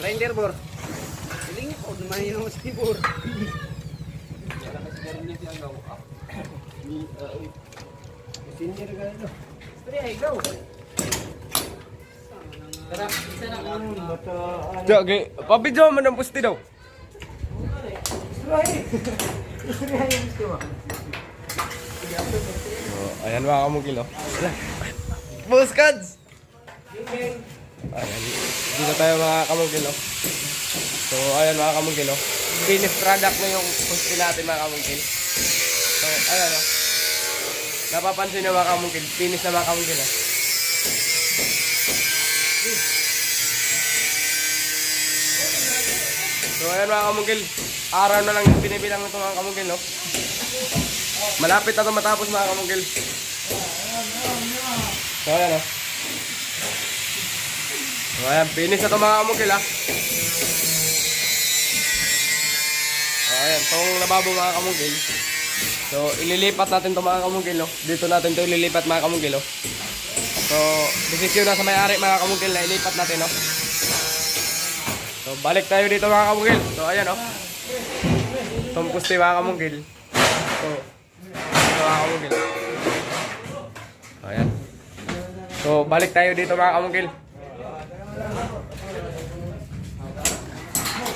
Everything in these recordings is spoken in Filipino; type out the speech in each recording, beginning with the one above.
Grinder bor. Piling ko naman yung si bor. Senior ka ito. Tara, go. Tara, isa na lang. Diyo, okay. Pabidyo mo ng pusti daw. Oh, ayan mga kamugil oh. Boss Kads! Ayan. Dito tayo mga kamugil oh. So ayan mga kamugil oh. Finished product na yung pusti natin mga kamugil. So ayan oh. Napapansin na mga kamugil. Finish na mga kamugil oh. So ayan mga kamugil, araw na lang yung binibilang nito mga kamugil, no? Malapit na ito matapos mga kamugil. So ayan, no? So ayan, finish na ito mga kamugil, ha? So ayan, itong lababo mga kamugil. So ililipat natin ito mga kamugil, no? Dito natin ito ililipat mga kamugil, no? So, desisyon na sa may-ari mga kamugil na ilipat natin, no? So, balik tayo dito mga kamugil. So, ayan oh. Itong pusti mga kamugil. So, ito mga kamugil. So, ayan. So, balik tayo dito mga kamugil.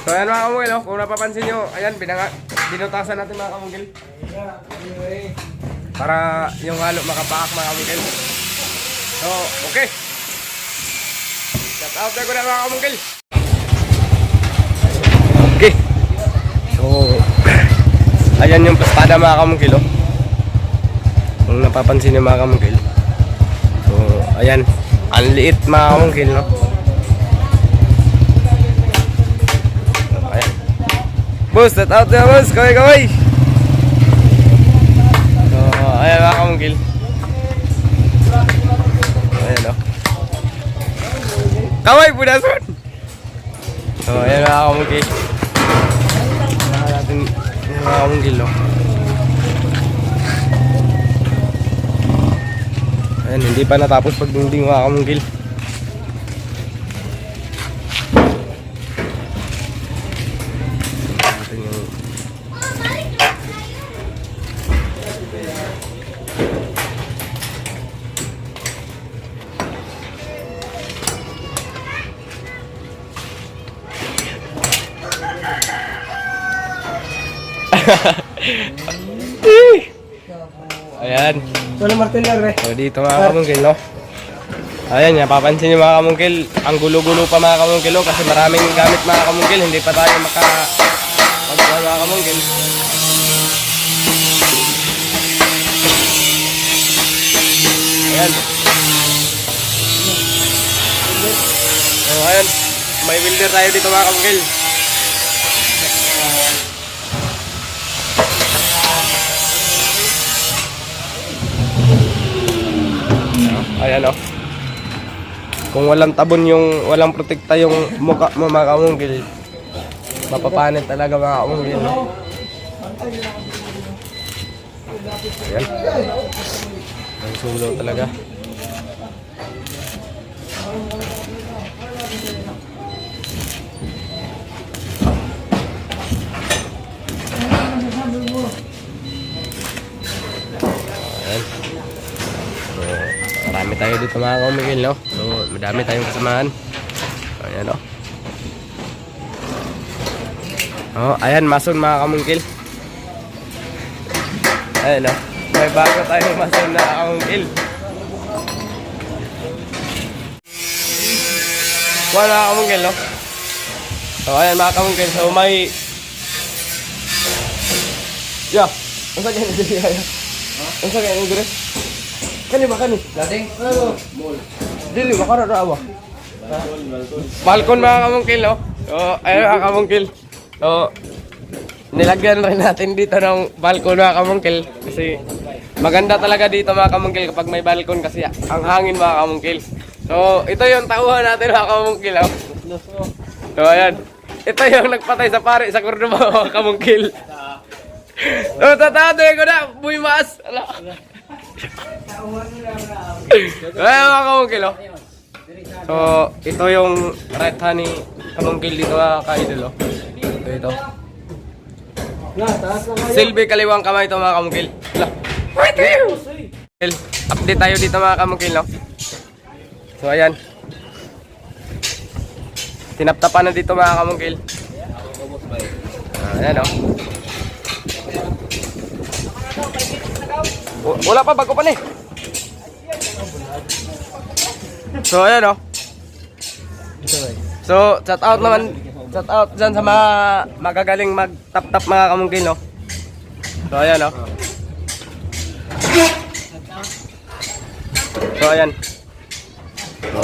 So, ayan mga kamugil oh. Kung napapansin nyo, ayan, binanga, binutasan natin mga kamugil. Para yung halo makapaak mga kamugil. So, okay. Shout out ko na mga kamugil. Okay. So, ayan yung pastada mga kamungkil, oh. Kung napapansin niyo mga kamungkil. So, ayan. Ang liit mga kamungkil, no? So, ayan. Boss, that out na boss. Kaway, kaway. So, ayan mga kamungkil. Ayan, oh. Kaway, punason. So, ayan mga natin yung mga kamungkil, no? Ayan, hindi pa natapos pagdunding mga kamungkil. Ayan. Wala martilyo, re. So dito mga kamungkil, no? Ayan, napapansin niyo mga kamungkil, ang gulo-gulo pa mga kamungkil, oh, kasi maraming gamit mga kamungkil, hindi pa tayo maka pagkuha mga kamungkil. Ayan. So ayan, may welder tayo dito mga kamungkil. Ayan oh. Kung walang tabon yung, walang protekta yung mukha mo mga kamunggil, mapapanit talaga mga kamunggil. no? Ayan. Ang sulo talaga. Marami tayo dito mga kumigil, no? So, madami tayong kasamahan. Ayan, no? Oh, ayan, mason mga kamungkil. Ayan, no? May bago tayong mason na kamungkil. Wala kamungkil, no? So, ayan mga kamungkil. So, may... Yeah. Ang sa ganyan dili kaya? Ang sa ganyan dili? Kani ba kani? Lading? Ano? Dili ba kana ra ba? Balkon mga kamungkil, no? So, ayun mga kamungkil. So, nilagyan rin natin dito ng balkon mga kamungkil. Kasi maganda talaga dito mga kamungkil kapag may balkon kasi ang hangin mga kamungkil. So, ito yung tauhan natin mga kamungkil, oh. So, ayan. Ito yung nagpatay sa pare sa Cordoba mga kamungkil. So, tatado ko na, buhay maas. Ala. Ayan mga kamungkil, oh. So, ito yung right hand ni Kamungkil dito mga ka-idol. oh. Ito, ito. Silbi kaliwang kamay ito mga kamungkil. Ala. Update tayo dito mga kamungkil, no? So, ayan. Tinaptapan na dito mga kamungkil. Ah, ayan, no? Wala pa, bago pa na eh. So, ayan, no? So, shout out naman, shout out dyan sa mga magagaling mag-tap-tap mga kamungkil, no? So, ayan, no? So, ayan. So,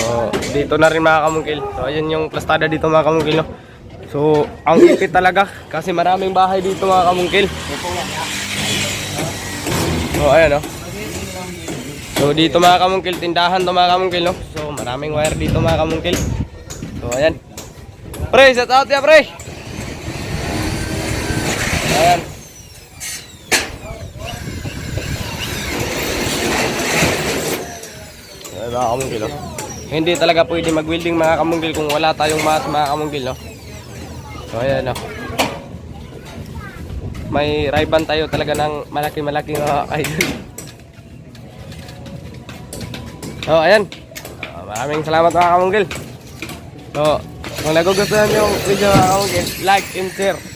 dito na rin mga kamungkil. So, ayan yung plastada dito mga kamungkil, no? So, ang ipit talaga kasi maraming bahay dito mga kamungkil. So, ayan, no? So, dito mga kamungkil, tindahan to mga kamungkil, no? So, maraming wire dito mga kamungkil. So, ayan. Pre, shout out ya, pre! Ayan. Ayan mga kamungkil, no? Hindi talaga pwede mag-welding mga kamungkil kung wala tayong mas mga kamungkil, no? So, ayan, no? May rayban tayo talaga ng malaki-malaki mga idol. So, ayan. Ah, maraming salamat mga kamungkil. So, kung nagugustuhan yung video mga kamungkil, like and share.